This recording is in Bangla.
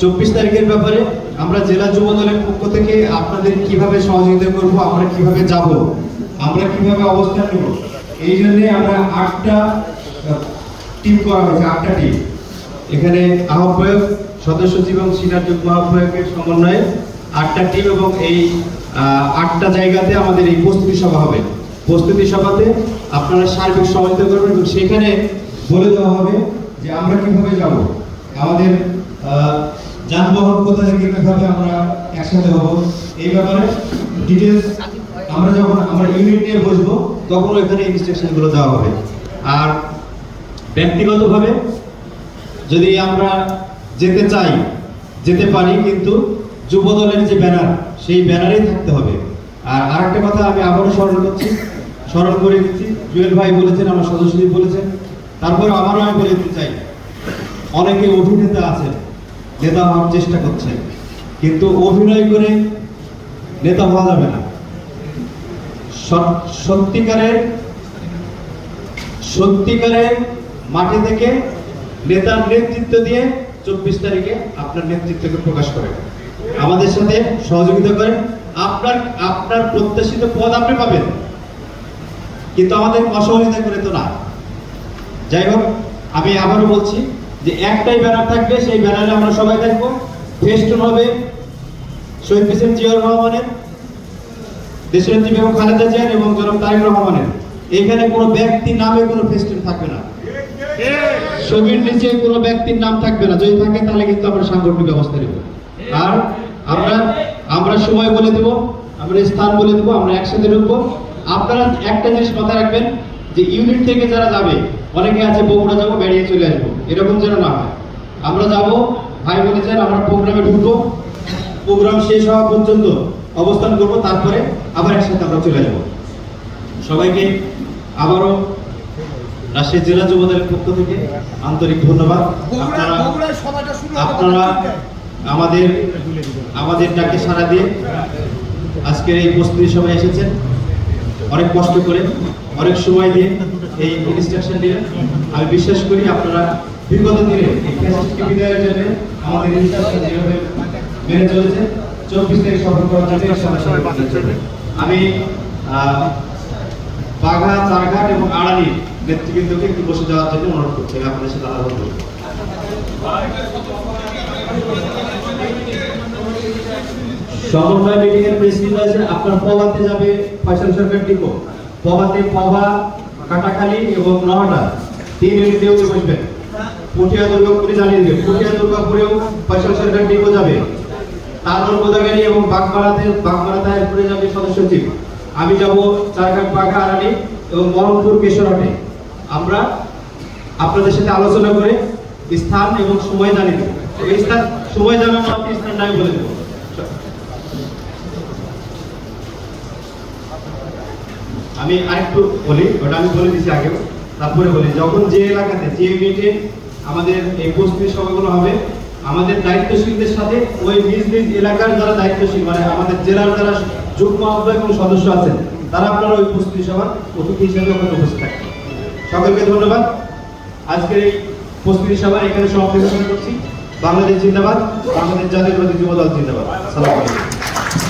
চব্বিশ তারিখের ব্যাপারে আমরা জেলা যুব দলের পক্ষ থেকে আপনাদের কীভাবে সহযোগিতা করব, আমরা কীভাবে যাব, আমরা কীভাবে অবস্থান নেব, এই জন্যে আমরা আটটা টিম করা হয়েছে, আটটা টিম এখানে আহ্বায়ক সদস্য এবং সিনিয়র যুগ্ম আহ্বায়কের সমন্বয়ে আটটা টিম এবং এই আটটা জায়গাতে আমাদের এই প্রস্তুতি সভা হবে। প্রস্তুতি সভাতে আপনারা সার্বিক সহযোগিতা করবেন এবং সেখানে বলে দেওয়া হবে যে আমরা কীভাবে যাব। আমাদের যানবাহন কোথা থেকে কীভাবে আমরা একসাথে হব, এই ব্যাপারে ডিটেলস আমরা যখন, আমরা ইউনিট নিয়ে বসবো, তখন এখানে ইনস্ট্রাকশনগুলো দেওয়া হবে। আর ব্যক্তিগতভাবে যদি আমরা যেতে চাই, যেতে পারি, কিন্তু যুব দলের যে ব্যানার, সেই ব্যানারেই থাকতে হবে। আর আরেকটা কথা আমি আবারও স্মরণ করছি, স্মরণ করে দিচ্ছি জুয়েল ভাই বলেছেন, আমার সদস্যদের বলেছেন, তারপর আবারও আমি বলে দিতে চাই, অনেকে অভিনেতা আছেন, নেতা হওয়ার চেষ্টা করছেন, কিন্তু অভিনয় করে নেতা হওয়া যাবে না। সত্যিকারের সত্যিকারের মাঠে থেকে নেতার নেতৃত্ব দিয়ে চব্বিশ তারিখে আপনার নেতৃত্বকে প্রকাশ করেন। আমাদের সাথে সহযোগিতা করেন। আপনার আপনার প্রত্যাশিত পদ আপনি পাবেন। কিন্তু আমাদের অসহযোগিতা করে তো না। যাই হোক, আমি আবারও বলছি যে একটাই ব্যানার থাকবে, সেই ব্যানারে আমরা সবাই থাকব ফেস্টুন হবে শহীদ প্রেসিডেন্ট জিয়াউর রহমানের, দেশের বেগম খালেদা জিয়ার এবং জনাব তারেক রহমানের। এখানে কোনো ব্যক্তি নামে কোনো ফেস্টুন থাকবে না। ছবির নিচে কোনো ব্যক্তির নাম থাকবে না। যদি থাকে, তাহলে কিন্তু আমরা সাংগঠনিক ব্যবস্থা নেব। আর আমরা আমরা সময় বলে দেব, আমরা স্থান বলে দেব, আমরা একসাথে ঢুকবো। আপনারা একটা জিনিস মাথায় রাখবেন, যে ইউনিট থেকে যারা যাবে, অনেকে আছে, বগুড়া যাব বেরিয়ে চলে আসব। এরকম যেন না হয়। আমরা যাব, ভাই বলেছেন আমরা প্রোগ্রামে ঢুকবো, প্রোগ্রাম শেষ হওয়া পর্যন্ত অবস্থান করব, তারপরে আবার একসাথে আমরা চলে যাব। সবাইকে আবারও রাজশাহী জেলা যুব দলের পক্ষ থেকে আন্তরিক ধন্যবাদ। আপনারা আমাদের আমাদের ডাকে সাড়া দিয়ে আজকের এই প্রস্তুতি সভায় এসেছেন। অনেক কষ্ট করে অনেক সময় দিয়ে এই ইনস্ট্রাকশন দিলেন আমি বিশ্বাস করি আপনারা বিগত দিনে এই ফ্যাসিস্টকে বিদায়ের জন্য আমাদের ইনস্ট্রাকশন যেভাবে মেনে চলেছে চব্বিশ থেকে সফল করার জন্য সবাই। আমি বাঘা চারঘাট এবং আড়ানি নেতৃবৃন্দকে একটু বসে যাওয়ার জন্য অনুরোধ করছি। আপনাদের সাথে আলাদা করব সমন্বয় মিটিং এর প্রেসিডেন্ট আপনার পবাতে যাবে ফয়সাল সরকার ডিপো পবাতে পবা, কাটাখালী এবং নহাটা তিন ইউনিটেও বসবেন। পুঠিয়া দুর্গাপুরে জানিয়ে দেবে। পুঠিয়া দুর্গাপুরেও ফয়সাল সরকার ডিপো যাবে। তারপর গোদাগাড়ি এবং বাগমারাতে বাগমারা তাহেরপুরে যাবে সদস্য সচিব আমি যাব চারঘাট বাঘা আড়ালি এবং মরমপুর কেশরহাটে আমরা আপনাদের সাথে আলোচনা করে স্থান এবং সময় দেবো। এই স্থান, সময় জানানো আপনি স্থানটা আমি বলে দেবো। আমি আরেকটু বলি, ওটা আমি বলে দিচ্ছি আগেও, তারপরে বলি, যখন যে এলাকাতে, যে ইউনিটে আমাদের এই প্রস্তুতি সভাগুলো হবে, আমাদের দায়িত্বশীলদের সাথে ওই নিজ নিজ এলাকার যারা দায়িত্বশীল মানে আমাদের জেলার যারা যুগ্ম আহ্বায়ক এবং সদস্য আছেন, তারা আপনারা ওই প্রস্তুতি সভার অতিথি হিসেবে ওখানে উপস্থিত থাকবেন। সকলকে ধন্যবাদ। আজকের এই উপস্থিতি সভা এখানে সমাপ্তি ঘোষণা করছি। বাংলাদেশ জিন্দাবাদ, বাংলাদেশ জাতীয় যুব দল জিন্দাবাদ। সালাম আলাইকুম।